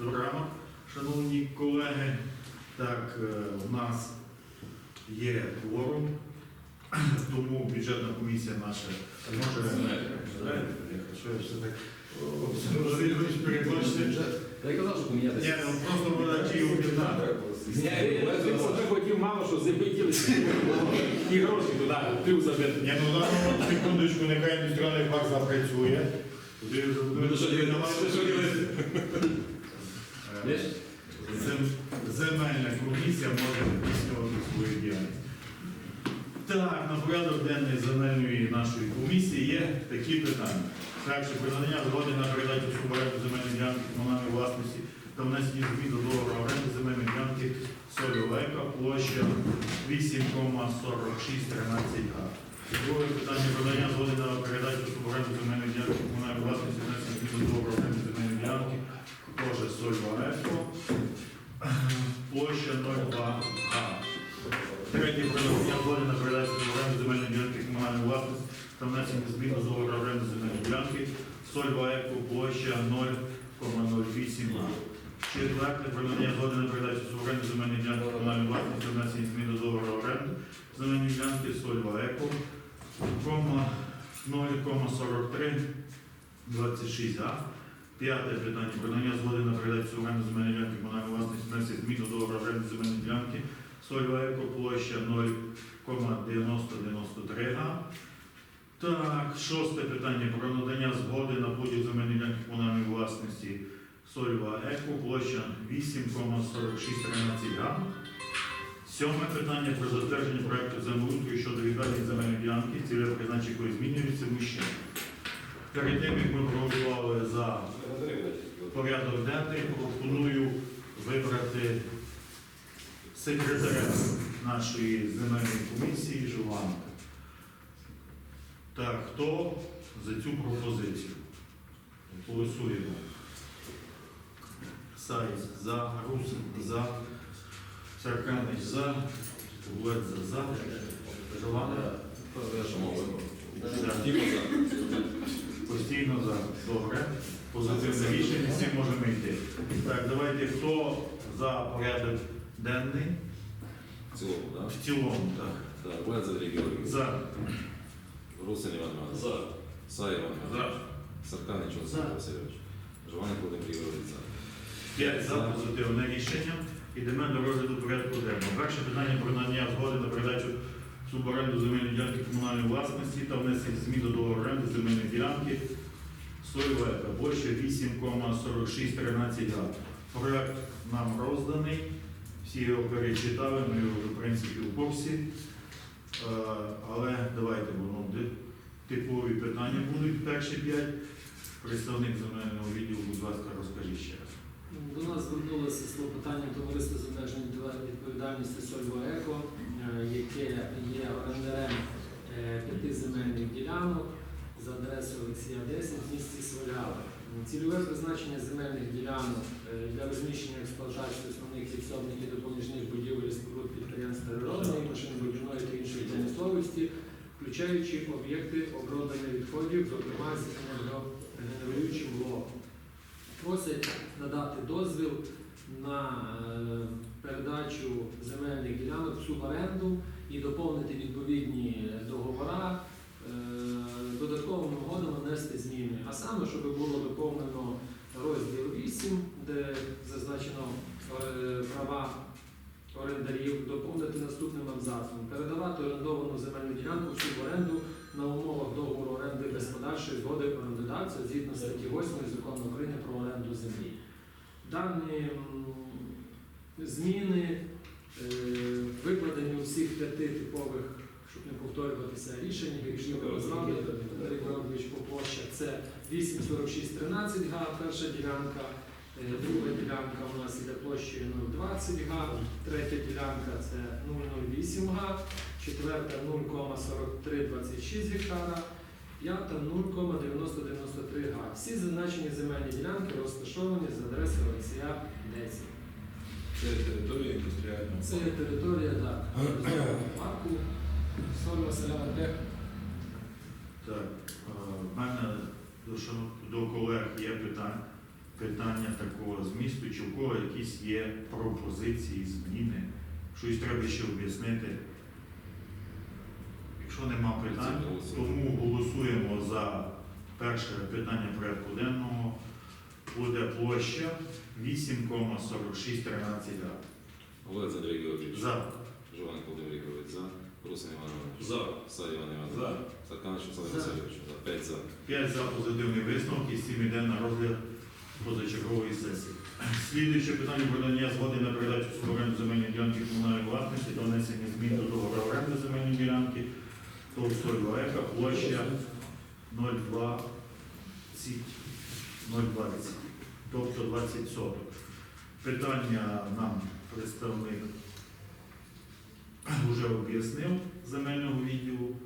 Доброго ранку, шановні колеги. Так, е, у нас є кворум, тому бюджетна комісія наша може. Що я казав, що помінятися. Ні, ну просто вона ті об'єднати. Я хотів мало, що землі і гроші туди, пів забити. Ні, ну зараз секундочку, нехай індустріальний парк запрацює. Буде що ділити, Зем- Земельна комісія може здійснювати свою діяльність. Так, на порядок денний земельної нашої комісії є такі питання. Перше, надання згоди на передачу суборенду земельної ділянки комунальної власності та внесення змін до договору оренди земельної ділянки Солівека, площа 8,4613 га. Друге питання про надання згоди на передачу суборенду земельної ділянки комунальної власності внесення змін до договору оренди теж Сольваеко, площа 02 га. Третє про надання згоди на передачу оренди земельної ділянки комунальної власності та внесення змін до договору оренди земельної ділянки Сольва Еко, площа 0,08 га. Четверте про надання згоди на передачу оренди земельної ділянки комунальної власності та внесення змін до договору оренди земельної ділянки Сольва Еко, кома 0,43 26 га. П'яте питання про надання згоди на передачу оренди земельної ділянки комунальної власності внесення змін до договору земельної ділянки Сольва Еко, площа 0,9093 га. Так, шосте питання про надання згоди на поділ земельної ділянки комунальної власності Сольва Еко, площа 8,4613 га. Сьоме питання про затвердження проекту землеустрою щодо відведення земельної ділянки, цільове призначення якої змінюється вище. Перед тим, як ми проголосували за порядок денний, пропоную вибрати секретаря нашої земельної комісії Жуванка. Так, хто за цю пропозицію? Голосуємо. Сай за, Рус за, Сарканич за, Гулець за, за, Жуванка постійно за. Добре. Позитивне рішення, всі можемо йти. Так, давайте хто за порядок денний? В цілому, так? В цілому, так. Так, Олег Андрій Георгійович. За. Русин Іван Іванович. За. Сай Іван Іванович. Сарканич Олександр Васильович. Жованик Володимир Григорович. за. П'ять за позитивне рішення. Йдемо до розгляду порядку денного. Перше питання про надання згоди на передачу суборенду земельної ділянки комунальної власності та внесення змін до договору оренди земельної ділянки Сойвека, площа 8,4613 га. Проект нам розданий, всі його перечитали, ми його, в принципі, в курсі. Е, Але давайте, воно типові питання будуть перші п'ять. Представник земельного відділу, будь ласка, розкажіть ще раз. До нас звернулося з клопотанням товариства з обмеженою відповідальністю Сольва Еко, е, яке є орендарем е, п'яти земельних ділянок за Олексія 10 в місті Свалява. Цільове призначення земельних ділянок е, для розміщення експлуатації основних підсобних допоміжних будівель і споруд підприємств природної, машинобудівної та іншої промисловості, включаючи об'єкти оброблення відходів, зокрема з енергогенеруючим блоком. Просять надати дозвіл на е, передачу земельних ділянок в суборенду і доповнити відповідні договори, додатковими угодами внести зміни. А саме, щоб було доповнено розділ 8, де зазначено е, права орендарів, доповнити наступним абзацом. Передавати орендовану земельну ділянку в суборенду на умовах договору оренди без подальшої згоди орендодавця згідно статті 8 закону України про оренду землі. Дані зміни е, викладені у всіх п'яти типових, щоб не повторюватися, рішеннях, якщо ви назвали, Андрій Георгійович по площах, це 84613 га, перша ділянка, е, друга ділянка у нас іде площею 020 га, третя ділянка це 008 га, четверта 0,4326 гектара, п'ята 0,9093 га. Всі зазначені земельні ділянки розташовані за адресою Олексія 10. Це територія індустріального. Це територія так, парку Соль Василя Артех. Так, е, в мене до, колег є питання, питання такого змісту. чи в кого якісь є пропозиції, зміни, щось треба ще об'яснити. Якщо нема питань, тому голосуємо за перше питання порядку денного. Буде площа 8,4613 га. Олег Андрій Георгійович. За. Жованик Володимир Ігорович. За. Русин Іван Іванович. За. Сай Іван Іванович. За. Сарканович Олександр. Васильович. За. 5 за. 5 за позитивний висновок і 7 йде на розгляд позачергової сесії. Слідуюче питання про надання згоди на передачу суборенду земельної ділянки комунальної власності та внесення змін до договору оренди земельної ділянки «Сольва Ека», площа 0,20, 0,20, тобто 20 соток. Питання нам представник вже об'яснив земельного відділу.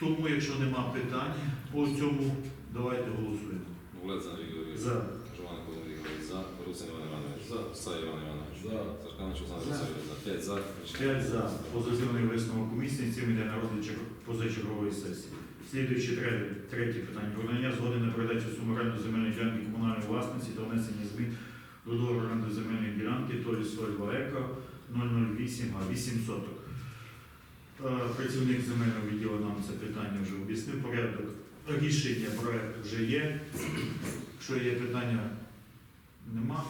Тому, якщо нема питань по цьому, давайте голосуємо. Олег Андрій Георгійович. За. Володимир Ігорович. За. Русин Іван Іванович. За. Сай Іван Іванович. За. Сарканович Олександр За. За. 5 за. 5 за позитивний висновок комісії, цим йде на розгляд позачергової сесії. Слідуюче третє, третє питання. Про надання згоди на передачу суми оренди земельної ділянки комунальної власності та внесення змін до договору оренди земельної ділянки Толі Сольва Еко 008 а 8 соток. Працівник земельного відділу нам це питання вже об'яснив. Порядок рішення проекту вже є. Якщо є питання, нема,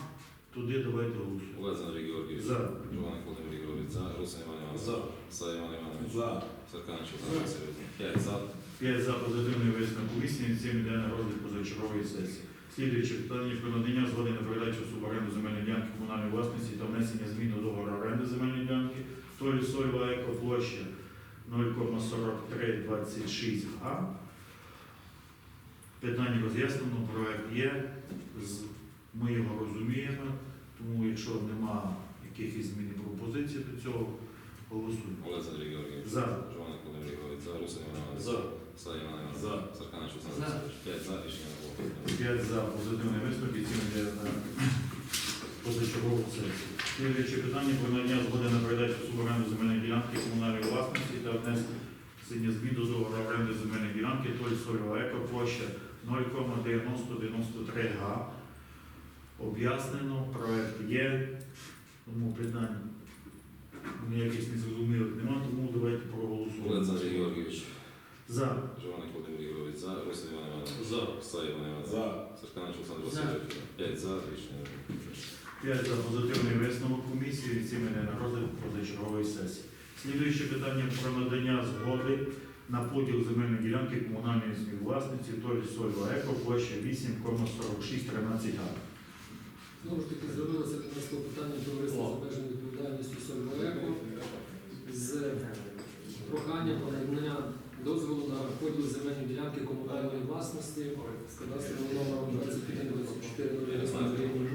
туди давайте голосуємо. Олег Андрій Георгійович. За. Жованик Володимир Ігорович. За. Русин Іван Іванович. За. Сай Іван Іванович. За. Сарканович Олександр Васильович. 5 за. 5 за позитивний висновок комісії, цим йде на розгляд позачергової сесії. Слідуюче питання про надання згоди на передачу суборенду земельної ділянки комунальної власності та внесення змін до договору оренди земельної ділянки Толі Сольва Еко площа 0,4326 га. Питання роз'яснено, проект є, ми його розуміємо, тому якщо нема якихось змін і пропозицій до цього, голосуємо. Олег Андрій Георгійович. За. Жованик Володимир Ігорович. За. Іванович. За. Сай Іван Іванович. За. Сарканович Олександр За. 5 за. Рішення не було. 5 за позитивний висновок і цим йде на позачергову сесію. Слідуюче питання про надання згоди на передачу суборенду земельної ділянки комунальної власності та внесення змін до договору оренди земельної ділянки Толь Сольва Еко площа 0,9093 га. Об'яснено, проект є, тому питань ніяких незрозумілих немає, тому давайте Олег проголосуємо. Андрій Георгійович. За. Жованик Володимир Ігорович. За. Русин Іван Іванович. За. Сай Іван Іванович. За. Сарканович Олександр Васильович. 5 за. Рішення. 5 за позитивний висновок комісії і цим іде на розгляд позачергової сесії. Слідуюче питання про надання згоди на поділ земельної ділянки комунальної співвласниці Толі Сольва Еко площа 8,4613 га. Знову ж таки, звернулося до нас питання товариства з обмеженою відповідальністю Сольвоеко з проханням про надання дозволу поділ земельної ділянки комунальної власності з кадастровим номером 21 24 01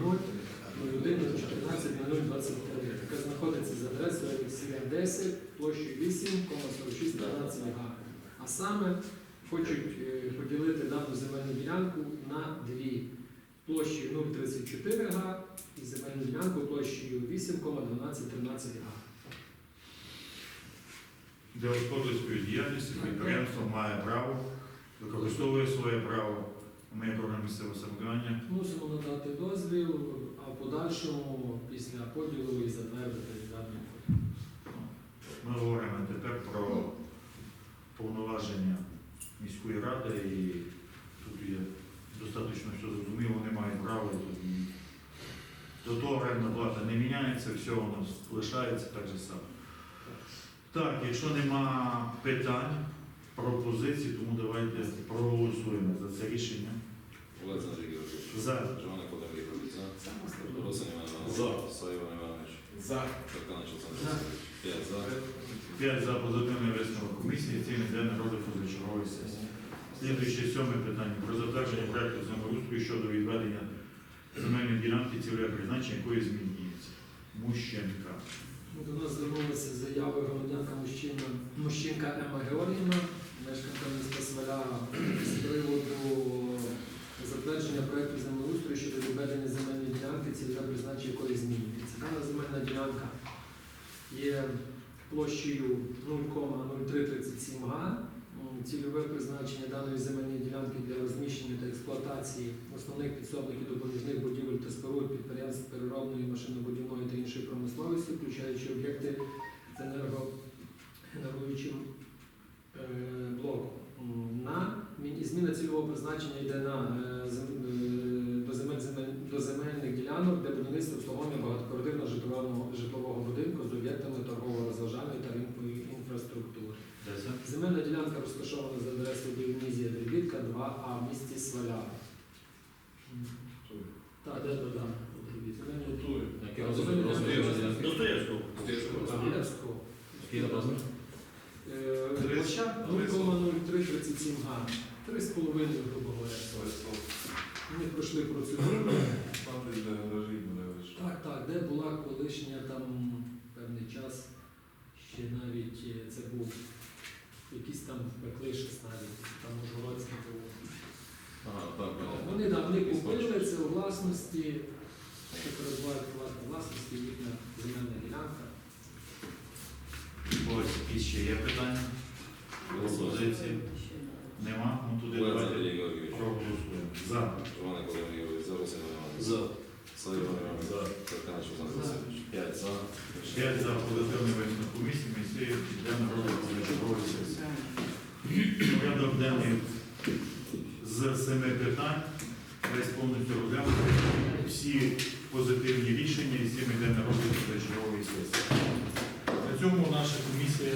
01 14 023, яка знаходиться за адресою Олексія 10 площею 8,4613 га. А саме хочуть е, поділити дану земельну ділянку на дві площею 0,34 га і земельну ділянку площею 8,1213 га. Для господарської діяльності підприємство має право, використовує своє право. Ми орган місцевого самоврядування Мусимо надати дозвіл, а в подальшому після поділу і затвердити поділ. Ми говоримо тепер про повноваження міської ради і тут є достатньо все зрозуміло, вони мають право. До того орендна плата не міняється, все у нас лишається так же само. Так, якщо нема питань, пропозицій, тому давайте проголосуємо за це рішення. Олег Андрій Георгійович. За. Жованик Володимир Ігорович. За. Іван Іванович. За. Сай Іванович. За. Сарканович Олександр За. Васильович. 5 за. 5 за позитивний висновок комісії, цим йде на розгляд позачергової сесії. Слідуюче сьоме питання про затвердження проекту землеустрою щодо відведення земельної ділянки цільове призначення, якої змінюється. Мущенка. До нас звернулася заяви громадянка мужчинка Ема Георгіївна, мешканка міста Сваля, з приводу затвердження проєкту землеустрою щодо відведення земельної ділянки, цільове призначення якої змінюється. Дана земельна ділянка є площею 0,0337 га. Цільове призначення даної земельної ділянки для розміщення та експлуатації основних підсобних і допоміжних будівель та споруд підприємств переробної, машинобудівної та іншої промисловості, включаючи об'єкти з енергогенеруючим е, блоком. На зміна цільового призначення йде на е, е, до земель земель- до земельних ділянок, де будівництво обслуговування багатоквартирного житлового житлового будинку з об'єктами торгово-розважальної та ринкової інфраструктури. Де це? Земельна ділянка розташована за адресою Діонізія Дрібітка, 2А в місті Свалява. Так, де то там? Земельна Готує. Яке розмір розмір? Достоєвського. Достоєвського. Який розмір? Площа 0,0337 га. 3,5, грубо говоря. Пройшли процедуру. Там. Так, так, де була колишня там певний час, ще навіть е, це був якийсь там пекли щось навіть, там Ужгородський був. Ага, так, понятно. Вони вони купили це у власності, що перебувають власності їхня земельна ділянка. Які ще є питання? Пропозиції? Нема? Ну туди давайте Лазарь Ігор Юрійович. За. Іван За. Слава За. П'ять за. П'ять за позитивний висновок комісії, ми всі йдемо робити чергову сесію. Порядок денний з семи питань. Весь повністю розглянути всі позитивні рішення і всі ми йдемо робити чергової сесії цьому наша комісія.